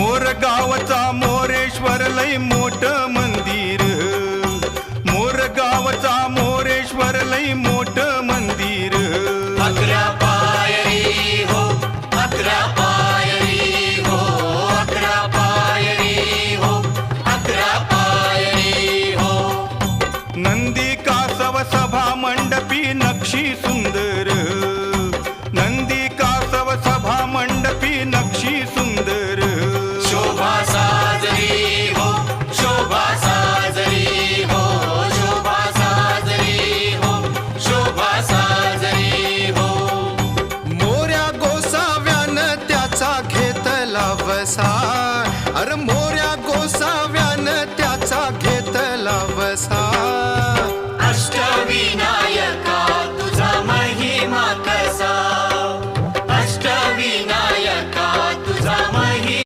मोर गावचा मोरेश्वर लय मोठ मन अवसार अर मोऱ्या गोसाव्या